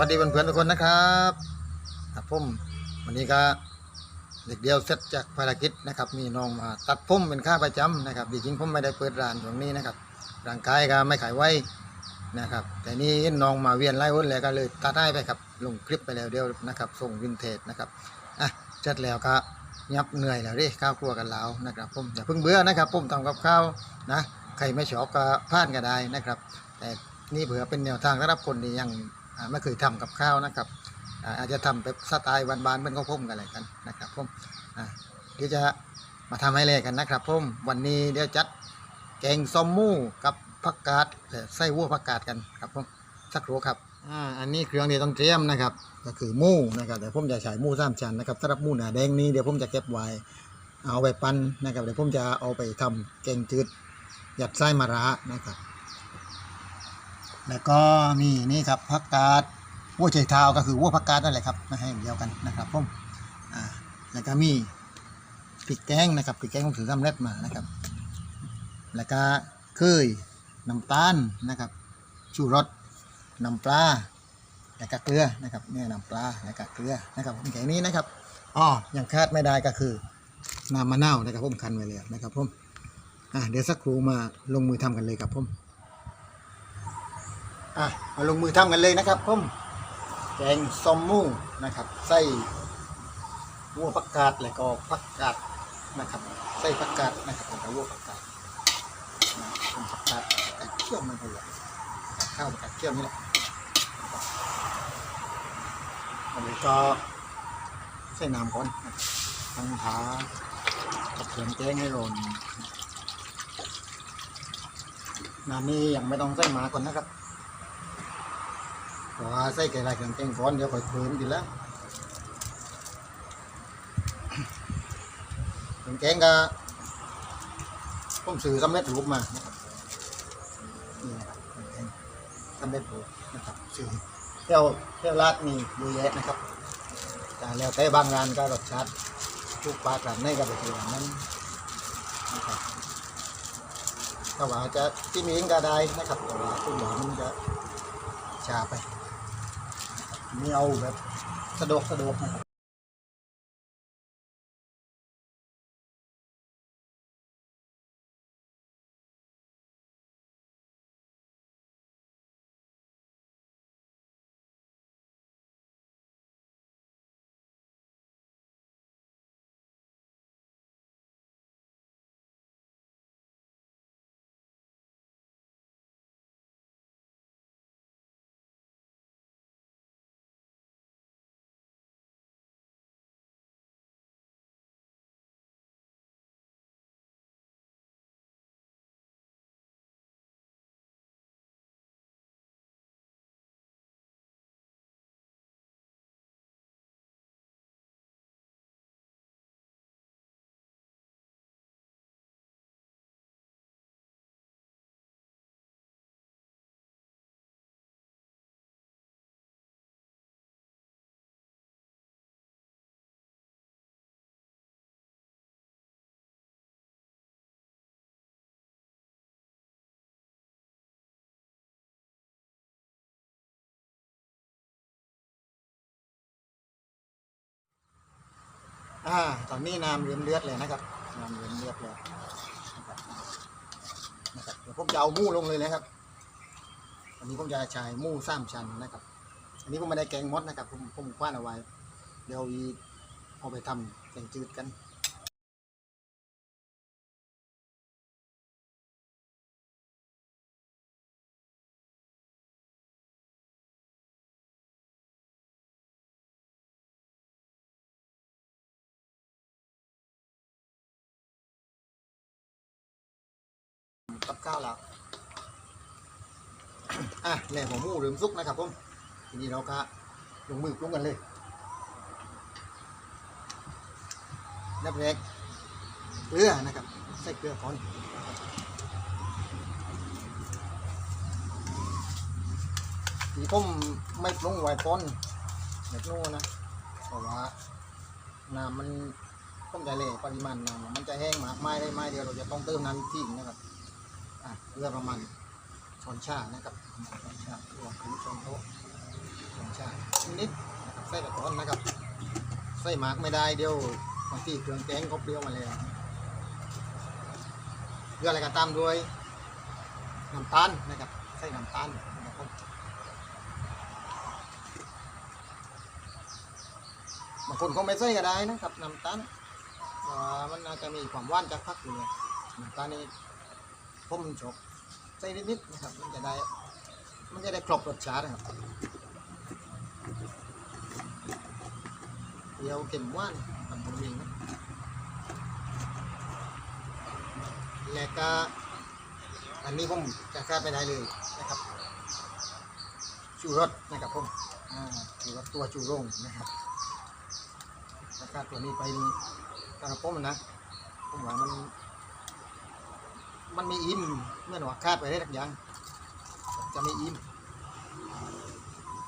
วัสดีเพื่อนๆทุกคนนะครับครับผมวันนี้ก็เด็กเดียวเสร็จจากภารกิจนะครับ มีน้องมาตัดผมเป็นค่าประจำนะครับจริงๆผมไม่ได้เปิดร้านตรงนี้นะครับร่างกายก็ไม่ขายไว้นะครับ แต่นี่น้องมาเวียนไล่วนเลยก็เลยตัดได้ไปครับลงคลิปไปแล้วเดียวนะครับ ส่งวินเทจนะครับอะเสร็จแล้วก็ยับเหนื่อยแล้วดิข้าวครัวกันแล้วนะครับผมอย่าเพิ่งเบื่อนะครับผมทำกับข้าวนะใครไม่ชอบก็พลาดก็ได้นะครับ แต่นี่เผื่อเป็นแนวทางสำหรับคนที่ยัง ไม่เคยทำกับข้าวนะครับอาจจะทำแบบสไตล์บานๆเป็นข้าวพุ่มกันอะไรกันนะครับผมอ่าเดี๋ยวจะมาทำให้เลยกันนะครับผมวันนี้เดี๋ยวจัดแกงส้มมูกับผักกาดเอ่อไส้วัวผักกาดกันครับผมสักครู่ครับอ่าอันนี้เครื่องที่ต้องเตรียมนะครับ ก็คือมูนะครับแต่ผมจะใช้มูสามชั้นนะครับสำหรับมูหนาแดงนี้เดี๋ยวผมจะเก็บไว้เอาไปปั้นนะครับเดี๋ยวผมจะเอาไปทำแกงจืดหยัดไส้มะระนะครับ แล้วก็มีนี่ครับผักกาดวัวไชเท้าก็คือวัวผักกาดนั่นแหละครับมาให้อย่างเดียวกันนะครับผมอ่าแล้วก็มีพริกแกงนะครับพริกแกงผมถือสำเร็จมานะครับ แล้วก็เคยน้ำตาลนะครับชูรสน้ำปลาแล้วก็เกลือนะครับเนี่ยน้ำปลาแล้วก็เกลือนะครับผมแค่นี้นะครับอ๋ออย่างคาดไม่ได้ก็คือน้ำมะนาวนะครับผมคันไว้เลยนะครับผมอ่าเดี๋ยวสักครู่มาลงมือทำกันเลยครับผม อะมาลงมือทำกันเลยนะครับผมแกงส้มมูนะครับไส้วัวผักกาดแล้วก็ผักกาดนะครับไส้ผักกาดนะครับของวัวผักกาดนะเป็นผักกาดไก่เคี่ยวมันเลยข้าวผักกาดเคี่ยวนี่แหละอันนี้ก็ใส่น้ำก่อนนะครับตั้งขากับเครื่องแกงให้ร้อนน้ำนี้ยังไม่ต้องใส่หมาก่อนนะครับ ใส่ไก่ลายเครื่องแกงก่อนเดี๋ยวค่อยเพิ่มดีแล้วเครื่องแกงก็ผมซื้อสำเร็จรูปมานี่นะครับสำเร็จรูปนะครับซื้อเที่ยวเที่ยวราดมีเยอะแยะนะครับแต่แล้วแต่บางร้านก็รสชาติทุกปลากร้านในก็ไปที่ร้านนั้นนะครับถ้าว่าจะที่มีเองก็ได้นะครับแต่ว่าคุณหมอมันจะชาไป นี่เอาแบบสะดวกสะดวกนะครับ อ่าตอนนี้น้ำเลือมเลือดเลยนะครับน้ำเลือมเลือดเลยนะครับเดี๋ยวผมจะเอามูลงเลยนะครับ อันนี้ผมจะใช้มูสามชั้นนะครับ อันนี้ผมไม่ได้แกงมดนะครับผมผมคว้านเอาไว้ เดี๋ยวอีเอาไปทำแกงจืดกันาวแล้วอะแหล่หัวหมูหรือซุกนะครับผมทีนี้เราก็ลงมือปรุงกันเลยนับแรกเกลือนะครับใส่เกลือก่อนทีผมไม่ปรุงไว้ก่อนแบบนู้นนะเพราะว่าน้ำมันต้องใจเล่ปริมาณน้ำมันจะแห้งมากไม่ได้ไม่เดียวเราจะต้องเติมน้ำทีหนึ่งนะครับ อะเกลือประมาณช้อนชานะครับช้อนชารวมถึงช้อนโต๊ะช้อนชานิดนะครับใส่กระท้อนนะครับ ใส่หมากไม่ได้เดี๋ยวบางทีเครื่องแกงเขาเปรี้ยวมาแล้วเพื่ออะไรก็ตามด้วยน้ำตาลนะครับใส่น้ำตาลนะครับบางคนก็ไม่ใส่ก็ได้นะครับน้ำตาลมันอาจจะมีความหวานจากผักอยู่น้ำตาลนี่ ผมชอบใส่นิดๆนะครับ มันจะได้ มันจะได้ครบรสชาตินะครับเดี๋ยวเค็มว่านทำตรงนี้นะแล้วก็อันนี้ผมจะคาดไปได้เลยนะครับชูรสนะครับผมอ่าชูรสตัวชูรงนะครับถ้าคาตัวนี้ไปนี่กระผมนะผมว่ามัน มันไม่อิ่มเมื่อหนว่าคาดไปได้ทักอย่างจะไม่อิ่ม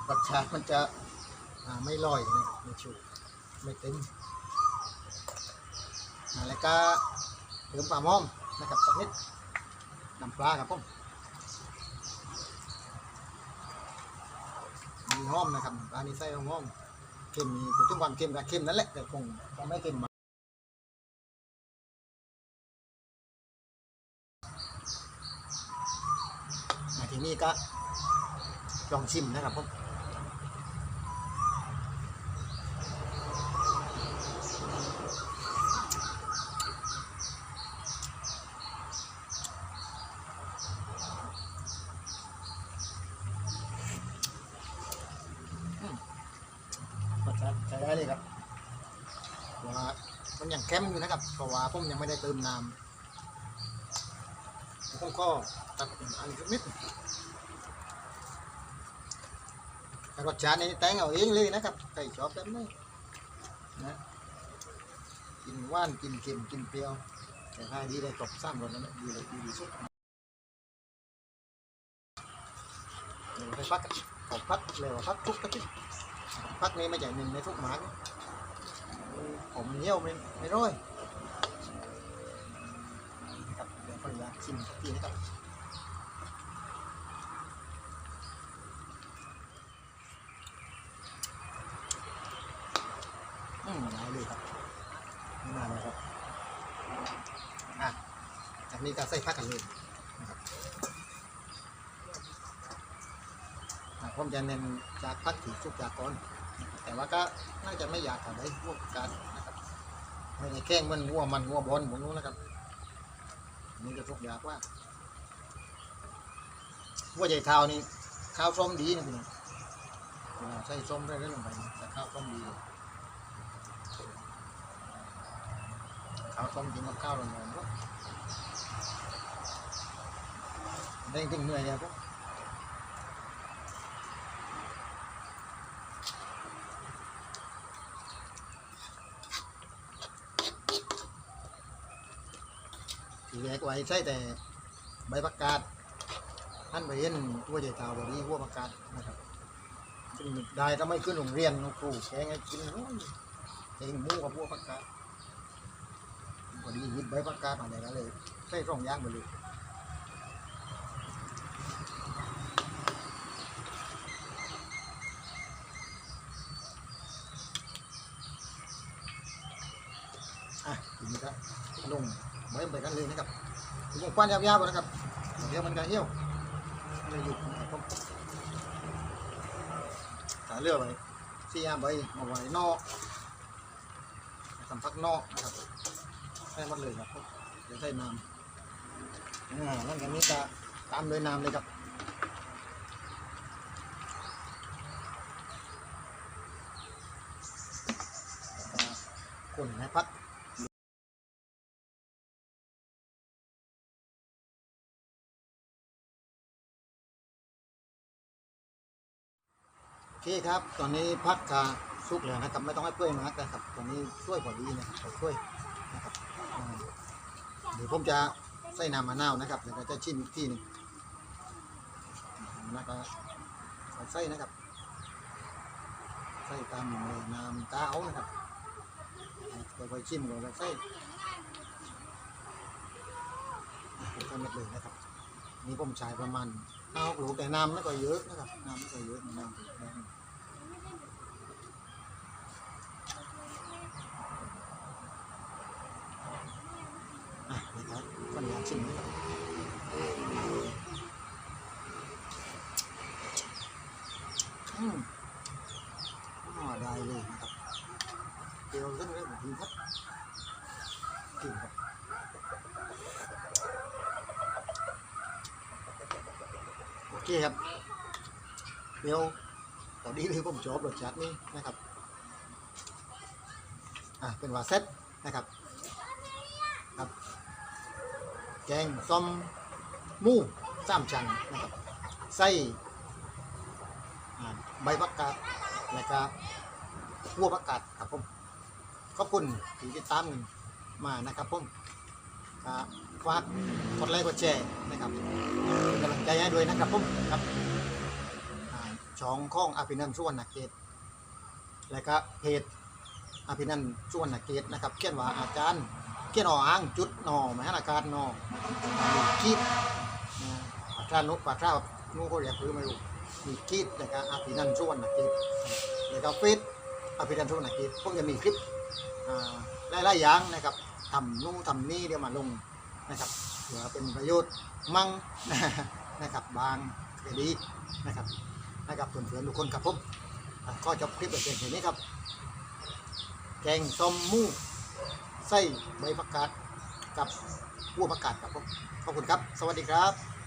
รสชาติมันจะไม่ลอยไม่ชูไม่เต็มแล้วก็เติมปลาหม้อมนะครับสักนิดน้ำปลาครับผมมีหอมนะครับปลานี้ใส่หอมเค็มมีพูดถึงความเค็มกับเค็มนั่นแหละแต่คงคงไม่เค็มมาก ก็ลองชิมนะครับผมใช้ได้เลยครับเพราะว่ามันยังเข้มอยู่นะครับ เพราะว่าผมยังไม่ได้เติมน้ำผมก็ตัดอันนิดแต่ รสชาตินี่แต่งเอาเองเลยนะครับใครชอบแบบนี้นะกินหว่านกินเค็มกินเปรี้ยว แต่ถ้าดีได้ครบสามรสนั่นแหละดีเลยดีที่สุดเดี๋ยวไปพักขอบพักเร็วพักทุกกระติกพักนี้ไม่ใช่หนึ่งในทุกหมากผมเหี้ยวไม่ไม่ร้อยครับเดี๋ยวขออนุญาชิมทีนะครับอืมได้เลยครับนี่มาเลยครับอะ จากนี้ก็ใส่พักกันเลยนะครับผมจะเน้นจากพักถีชุกจากก่อน แต่ว่าก็น่าจะไม่อยากทำให้พวกการนะครับไม่ได้แกล้งมันวัวมันวัวบอลผมรู้นะครับ นี่จะทุกอยากว่าวัวใหญ่เท้านี่ข้าวส้มดีนะพี่น้องใส่ส้มได้แล้วลงไปแต่ข้าวส้มดีข้าวส้มกินกับข้าวร้อนๆก็ ได้ถึงเหนื่อยเลยครับแรกไว้ใช่แต่ใบประกาศท่านไปเห็นตัวใหญ่เท่าแบบนี้หัวประกาศนะครับซึ่งได้ถ้าไม่ขึ้นโรงเรียนครูแกงกินโอ้ยเองมูกับหัวประกาศพอดีหยิบใบประกาศมาเลยก็เลย ใส่รองย่างไปเลยอะทีนี้ก็ลงไว้ไปกันเลยนะครับถึงควันยาวๆนะครับ เดี๋ยวมันจะเหี่ยวมันจะหยุดนะครับถ้าเลือกไว้สี่ยาใบมาไว้นอกทำพักนอกนะครับใส่หมดเลยครับเดี๋ยวใส่น้ำ อ่านั่นกันนี้จะตามด้วยน้ำเลยครับคนให้พักโอเคครับ ตอนนี้พักกาสุกแล้วนะครับ ไม่ต้องให้เปื่อยมานะครับตอนนี้ช่วยพอดีนะครับช่วยนะครับอ่าเดี๋ยวผมจะ ใส่น้ำมะนาวนะครับแล้วก็จะชิมอีกทีหนึงแล้วก็ใส่นะครับใส่ตามน้ำตาเอานะครับค่อยๆชิมก่อนแล้วใส่อะผมทำหมดเลยนะครับ นี่ผมใช้ประมาณห้าหกโลแต่น้ำไม่ก็เยอะนะครับน้ำไม่ก็เยอะน้ำแดง ชิมนะครับอืมอ๋อได้เลยนะครับ เดี๋ยวเรื่องเรื่องของกินครับกินครับโอเคครับ เดี๋ยวตอนนี้เลยผมจบรสชาตินี้นะครับ อะเป็นว่าเซ็ตนะครับ แกงส้อมมูสามชั้นนะครับไส้อ่าใบผักกาดแล้วก็หัวผักกาดครับผมขอบคุณที่ติดตามกันมานะครับผมฝากกดไลค์กดแชร์นะครับกำลังใจให้ด้วยนะครับผมครับช่องข้องอภินันท์สุวรรณเกตและก็เพจอภินันท์สุวรรณเกตนะครับเขียนว่าอาจารย์ เขียนออ่างจุดนอมหาอากาศนอคีดนะปลาทรานุปลาทรานุก็เรียกคือไม่รู้มีคีดแล้วก็อภินันท์สุวรรณกิจแล้วก็เฟซอภินันท์สุวรรณกิจพวกจะมีคลิปอ่าหลายๆอย่างนะครับทำนู่นทำนี่เดี๋ยวมาลงนะครับเผื่อเป็นประโยชน์มั่งนะครับบางก็ดีนะครับนะครับเพื่อนๆทุกคนครับผมอะก็จบคลิปแบบเพียงแค่นี้ครับ แกงส้มหมู ใส่ใบผักกาดกับหัวผักกาดครับผมขอบคุณครับ สวัสดีครับ